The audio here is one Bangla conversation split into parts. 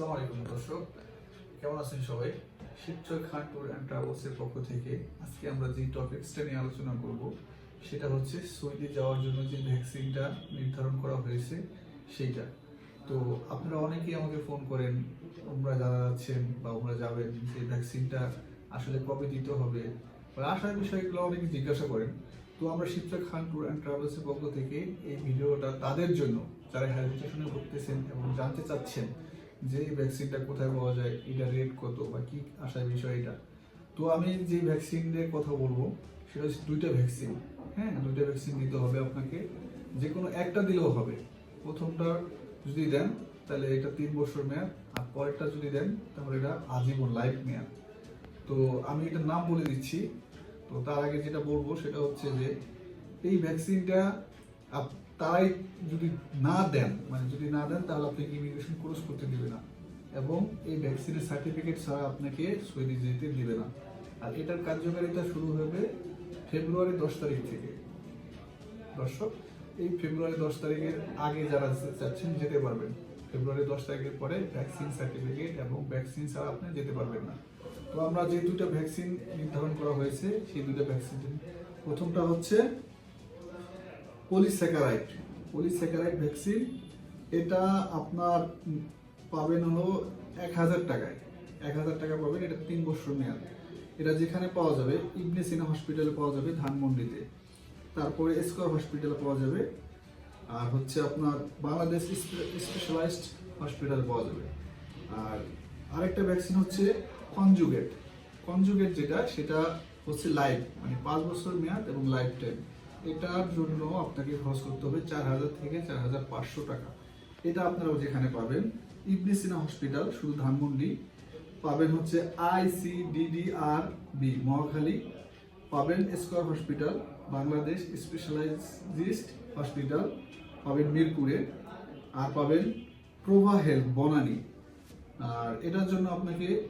আসসালামু আলাইকুম দর্শক, কেমন আছেন সবাই? শিবচর খান ট্যুর অ্যান্ড ট্রাভেলসের পক্ষ থেকে আজকে আমরা যে টপিক্সটা নিয়ে আলোচনা করব, সেটা হচ্ছে সৌদি যাওয়ার জন্য যে ভ্যাকসিনটা নির্ধারণ করা হয়েছে, সেইটা। তো আপনারা অনেকেই আমাকে ফোন করেন তোমরা যারা যাচ্ছেন বা তোমরা যাবেন সেই ভ্যাকসিনটা আসলে কবে দিতে হবে আসার বিষয়গুলো অনেকে জিজ্ঞাসা করেন। তো আমরা শিবচর খান ট্যুর অ্যান্ড ট্রাভেলসের পক্ষ থেকে এই ভিডিওটা তাদের জন্য, যারা হেজিটেশনে ভুগতেছেন এবং জানতে চাচ্ছেন যে ভ্যাকসিনটা কোথায় পাওয়া যায়, এটা রেট কত বা কি আসার বিষয় এটা। তো আমি যে ভ্যাকসিন ভ্যাকসিনের কথা বলব, সেটা হচ্ছে দুইটা ভ্যাকসিন হ্যাঁ? দুইটা ভ্যাকসিন দিতে হবে আপনাকে। যে কোনো একটা দিলেও হবে। প্রথমটা যদি দেন, তাহলে এটা তিন বছর মেয়াদ, আর পরেরটা যদি দেন, তাহলে এটা আজীবন লাইফ মেয়াদ। তো আমি এটা নাম বলে দিচ্ছি। তো তার আগে যেটা বলব, সেটা হচ্ছে যে, এই ভ্যাকসিনটা তারাই যদি না দেন মানে যদি না দেন, তাহলে আপনাকে ইমিগ্রেশন ক্লোজ করতে দিবে না। এবং এই ভ্যাকসিনের সার্টিফিকেট ছাড়া আপনাকে সৌদি যেতে দিবে না। আর এটার কার্যকারিতা শুরু হবে ফেব্রুয়ারি দশ তারিখ থেকে। দর্শক, এই ফেব্রুয়ারি দশ তারিখের আগে যারা চাচ্ছেন যেতে পারবেন। ফেব্রুয়ারি দশ তারিখের পরে ভ্যাকসিন সার্টিফিকেট এবং ভ্যাকসিন ছাড়া আপনি যেতে পারবেন না। তো আমরা যে দুটা ভ্যাকসিন নির্ধারণ করা হয়েছে, সেই দুটো ভ্যাকসিন প্রথমটা হচ্ছে পলিস্যাকারাইড পলিস্যাকারাইড ভ্যাকসিন, এটা আপনার পাবেন হলো এক হাজার টাকায়। এক হাজার টাকা পাবেন, এটা তিন বছর মেয়াদ। এটা যেখানে পাওয়া যাবে ইবনে সিনা হসপিটালে পাওয়া যাবে, ধানমন্ডিতে। তারপরে স্কোয়ার হসপিটালে পাওয়া যাবে, আর হচ্ছে আপনার বাংলাদেশ স্পেশালাইজড হসপিটাল পাওয়া যাবে। আর আরেকটা ভ্যাকসিন হচ্ছে কনজুগেট। কনজুগেট যেটা, সেটা হচ্ছে লাইফ মানে পাঁচ বছর মেয়াদ এবং লাইফ টাইম এটার জন্য আপনাকে খরচ করতে হবে চার হাজার থেকে চার হাজার পাঁচশো টাকা। এটা আপনারা যেখানে পাবেন ইবনে সিনা হসপিটাল, শুধু ধানমন্ডি। পাবেন হচ্ছে আইসিডিডিআর বি, মহাখালী। পাবেন Square Hospital, Bangladesh Specialised Hospital. পাবেন মিরপুরে। আর পাবেন প্রভা হেলথ, বনানী। আর এটার জন্য আপনাকে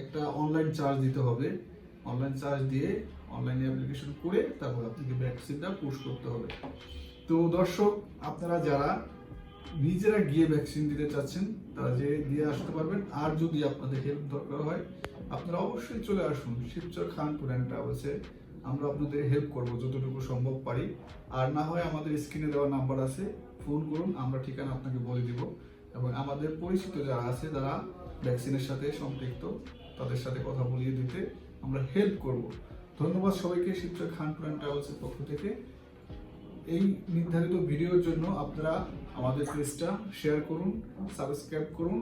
একটা অনলাইন চার্জ দিতে হবে। অনলাইন চার্জ দিয়ে অনলাইনে অ্যাপ্লিকেশন করে তারপর আপনাকে ভ্যাকসিনটা পুশ করতে হবে। তো দর্শক, আপনারা যারা নিজেরা গিয়ে ভ্যাকসিন দিতে চাচ্ছেন, তারা যে দিয়ে আসতে পারবেন। আর যদি আপনাদের হেল্প দরকার হয়, আপনারা অবশ্যই চলে আসুন। শিবচর খান অ্যান্ড ট্রাভেলসে আমরা আপনাদের হেল্প করব যতটুকু সম্ভব পারি। আর না হয় আমাদের স্ক্রিনে দেওয়া নাম্বার আছে ফোন করুন, আমরা ঠিকানা আপনাকে বলে দিব। এবং আমাদের পরিচিত যারা আছে, তারা ভ্যাকসিনের সাথে সম্পৃক্ত। তাদের সাথে কথা বলিয়ে দিতে আমরা হেল্প করব। ধন্যবাদ সবাইকে শিবচর খান অ্যান্ড ট্রাভেলসের পক্ষ থেকে। এই নির্ধারিত ভিডিওর জন্য আপনারা আমাদের পেজটা শেয়ার করুন সাবস্ক্রাইব করুন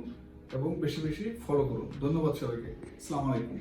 এবং বেশি বেশি ফলো করুন। ধন্যবাদ সবাইকে। আসসালামু আলাইকুম।